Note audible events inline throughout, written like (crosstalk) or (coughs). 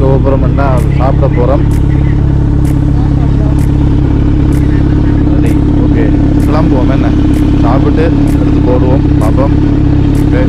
கோபுரம்னா சாப்பிட போகிறோம் சரி ஓகே. கிளம்புவோம் என்ன? சாப்பிட்டு எடுத்து போடுவோம் பார்ப்போம். ஓகே.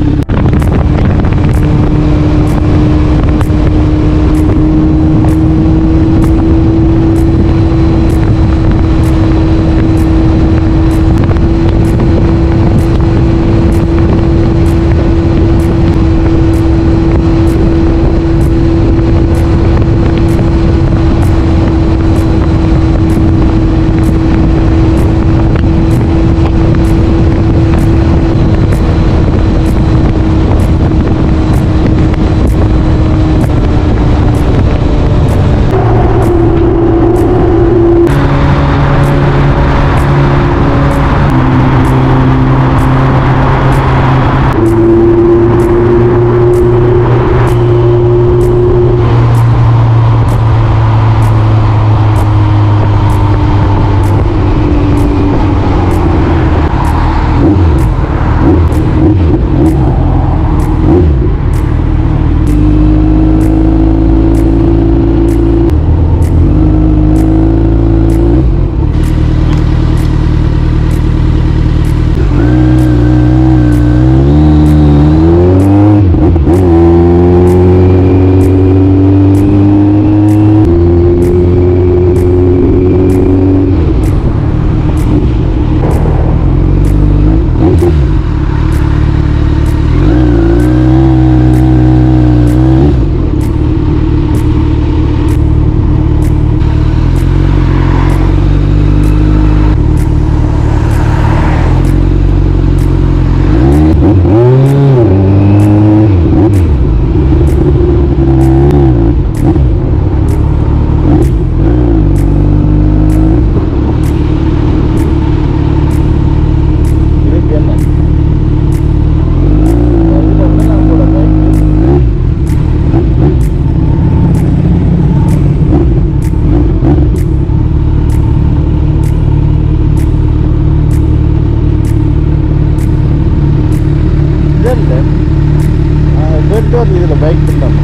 பெட்ரோல் இதில் பைக் பண்ணாம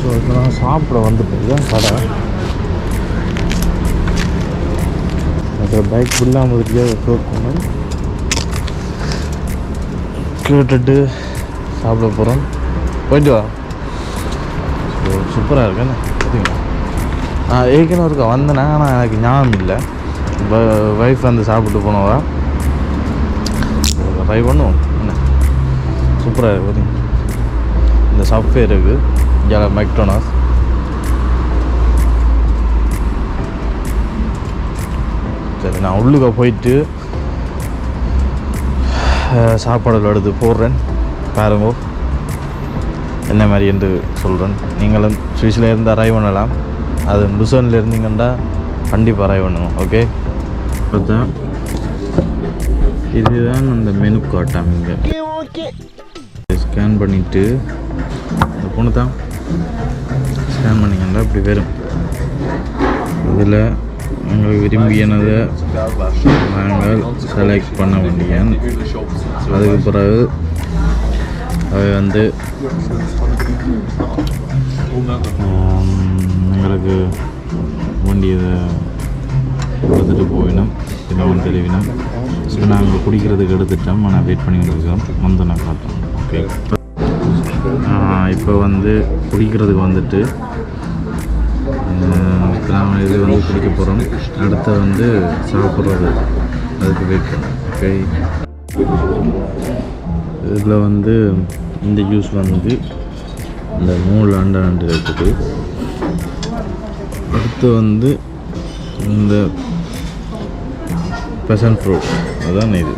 ஸோ இப்போ நான் சாப்பிட வந்து பார்த்தீங்கன்னா கடை. அது பைக் ஃபுல்லாக முதலியாக க்ளோஸ் பண்ணோம். கேட்டுட்டு சாப்பிட போகிறோம் போயிட்டு வா. சூப்பராக இருக்குன்னு பார்த்தீங்களா நான் ஏற்கனவே இருக்கா வந்தேன் ஆனால் எனக்கு ஞாபகம் இல்லை. ஒய்ஃப் வந்து சாப்பிட்டு போனவா? ட்ரை பண்ணுவோம். என்ன? சூப்பராக இருக்கு இந்த சாஃப்ட்வேர் இருக்குது ஜல மெக்டோனாஸ் சரி நான் உள்ளுக்க போயிட்டு சாப்பாடுகள் எடுத்து போடுறேன். பாருங்க. என்ன மாதிரி என்று சொல்கிறேன் நீங்களும் சுவிஸில் இருந்து அரைவ் பண்ணலாம். அது லுசனில் இருந்தீங்கன்னா கண்டிப்பாக அரைவ் பண்ணுவோம் ஓகே பார்த்தா இதுதான் அந்த மெனு காட்டாம் இங்கே. ஸ்கேன் பண்ணிவிட்டு இந்த பொண்ணு தான். ஸ்கேன் பண்ணிங்கன்னா இப்படி வரும். இதில் உங்களுக்கு விரும்பியனதை நாங்கள் செலக்ட் பண்ண வேண்டிய அதுக்கு பிறகு அவை வந்து எங்களுக்கு வேண்டியதை கொடுத்துட்டு போயினோம். தினமும் தெளிவினோம் ஸோ நாங்கள் குடிக்கிறதுக்கு எடுத்துட்டோம். ஆனால் வெயிட் பண்ணிக்கிட்டு இருக்கோம் வந்து நான் காட்டுறோம் ஓகே இப்போ வந்து குடிக்கிறதுக்கு வந்துட்டு நான் இது வந்து குடிக்க போகிறோம் அடுத்து வந்து சாப்பிட்றது. அதுக்கு வெயிட் பண்ணோம். ஓகே இதில் வந்து இந்த ஜூஸ் வந்து இந்த மூணு ஆண்டாண்டு இருக்குது. அடுத்து வந்து இந்த பெசன் ஃப்ரூட் அதான் இது.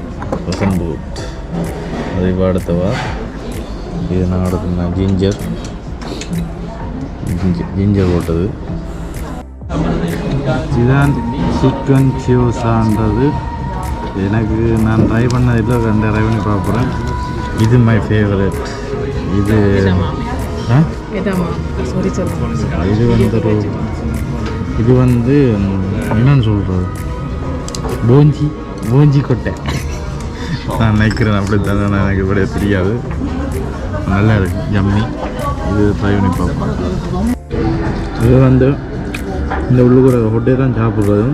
பெசன் ஃப்ரூட் அது இப்போ அடுத்தவா? இது நான் அடுத்து ஜிஞ்சர் ஜிஞ்சர் போட்டது. இதுதான் சிக்கன் சியோசான்றது எனக்கு நான் ட்ரை பண்ணதில் ரெண்டு ட்ரை பண்ணி பார்க்குறேன். இது மை ஃபேவரட் இது இது வந்து ஒரு இது வந்து என்னன்னு சொல்கிறது போஞ்சி போஞ்சி கொட்டை. நான் நினைக்கிறேன் அப்படி தானே எனக்கு இப்படி தெரியாது. நல்லா இருக்கு. ஜம்மி இது ட்ரை பண்ணி பார்ப்போம். இது வந்து இந்த உள்ளுக்குற ஹொட்டே தான் சாப்பிட்றது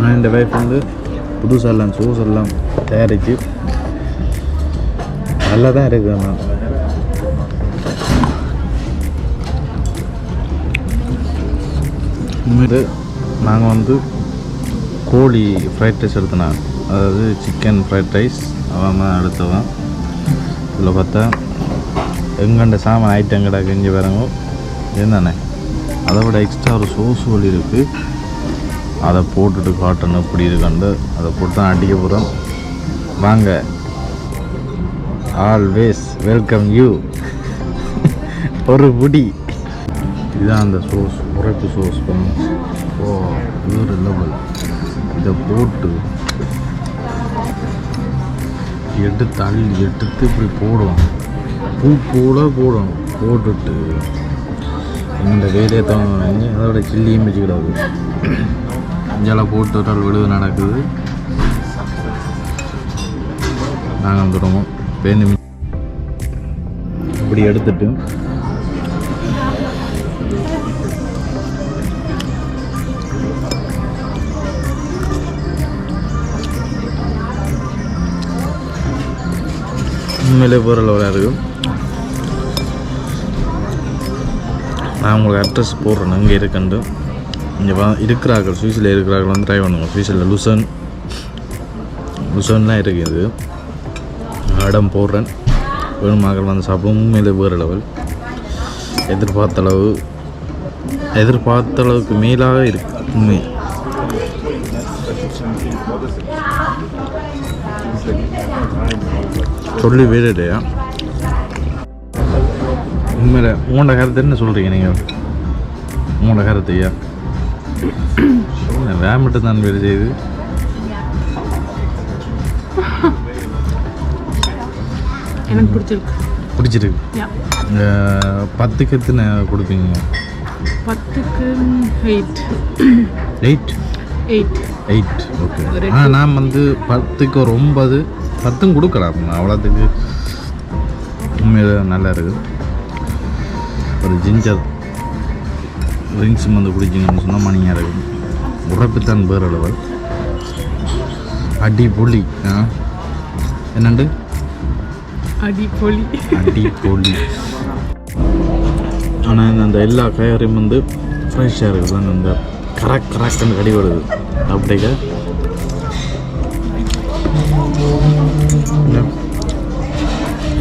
நான் இந்த வைஃப் வந்து புதுசாக எல்லாம் சோஸ் எல்லாம் தயாரித்து நல்லா தான் இருக்குது ஆனால் இது நாங்கள் வந்து கோழி ஃப்ரைட் ரைஸ் எடுத்தோம் அதாவது சிக்கன் ஃப்ரைட் ரைஸ் அவன் தான் எடுத்தவன் இதில் பார்த்தா எங்கண்ட சாமான் ஐட்டம் கடை கெஞ்சி வரங்க என்னண்ணே? அதை விட எக்ஸ்ட்ரா ஒரு சோஸ் ஒலி இருக்குது அதை போட்டுட்டு காட்டணும் இப்படி இருக்காண்டு அதை போட்டு தான் அடிக்க போகிறோம் வாங்க ஆல்வேஸ் வெல்கம் யூ ஒரு முடி. இதுதான் அந்த சோஸ் உரைப்பு சோஸ் ஓ வேறு லெவல் இதை போட்டு எடுத்து அள்ளி எடுத்து இப்படி போடுவோம் பூ கூட போடணும். போட்டுட்டு இந்த வேலையை தவங்க அதோட சில்லியும் வச்சுக்கிடாது இங்கெல்லாம் போட்டு ஒரு விழுது நடக்குது. நாங்கள் வந்துடுவோம் பேருந்து இப்படி எடுத்துட்டு. உண்மையிலே போகிற லெவலாக இருக்கும் நான் உங்களுக்கு அட்ரஸ் போடுறேன். இங்கே இருக்கண்டு. இங்கே வா இருக்கிறார்கள் சுவிஸில் இருக்கிறார்கள் வந்து ட்ரை பண்ணுங்க. சுவிஸில் லுசன். லுசன்லாம் இருக்குது இடம் போடுறேன். வேணுமாக்கள் வந்து சாப்பிடும் உண்மையிலே வேறு லெவல். எதிர்பார்த்த அளவு எதிர்பார்த்த அளவுக்கு மேலாக இருக்கு. உண்மை. சொல்லி வேலையா உண்மையில உங்களோட கருத்து என்ன சொல்கிறீங்க நீங்கள் உங்களோட கருத்து ஐயா? (coughs) ரேமிட்டு தான் வேலை செய்யுது? (laughs) எனக்கு பிடிச்சிருக்கு. பிடிச்சிருக்கு. பத்துக்கு எத்தனை கொடுப்பீங்க? பத்துக்கு eight eight eight eight okay ஆனால் நான் வந்து பத்துக்கு ஒரு ஒன்பது பத்தும் கொடுக்கலாம். அவ்வளோத்துக்கு உண்மையில நல்லா இருக்குது ஒரு ஜிஞ்சர் ட்ரிங்க்ஸ் வந்து குடிச்சிங்கன்னு சொன்னால் மணியாக இருக்கும். உரைப்புத்தான் வேறு லெவல் அடி ஆ? என்னண்டு? அடிப்பொலி அடிப்பொலி ஆனால் அந்த எல்லா காயும் வந்து ஃப்ரெஷ்ஷாக இருக்குது. அந்த கரக் கரக்குன்னு கடி வருது. அப்படிங்க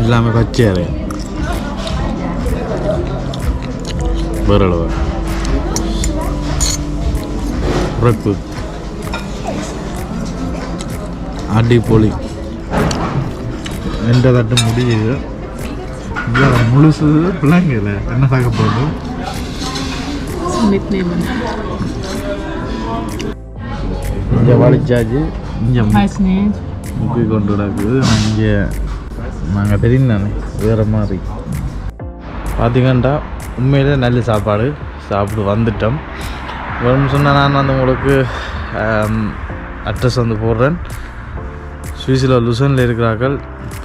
எல்லாமே பச்சையாக இருக்கு. வேற அளவு. அடிப்பொலி எந்த தட்டு முடியுது? இல்லை முழுசு பிள்ளைங்கல என்ன சாக்க போகுது? இங்கே வலிச்சாச்சு இங்கே முக்கி கொண்டு நடக்குது. ஆனால் இங்கே நாங்கள் தெரியும் வேறு மாதிரி. பார்த்தீங்கன்னா உண்மையிலே நல்ல சாப்பாடு. சாப்பிட்டு வந்துட்டோம். வேணும்னு சொன்னால் நான் வந்து உங்களுக்கு அட்ரஸ் வந்து போடுறேன். சுவிஸில் லுசனில் இருக்கிறார்கள்.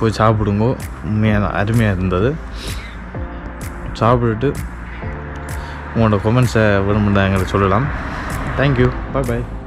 போய் சாப்பிடுங்க. உண்மையாக அருமையாக இருந்தது. சாப்பிட்டுட்டு உங்களோட கொமெண்ட்ஸை விரும்புகிறதா எங்களுக்கு சொல்லலாம். தேங்க்யூ பாய் பாய்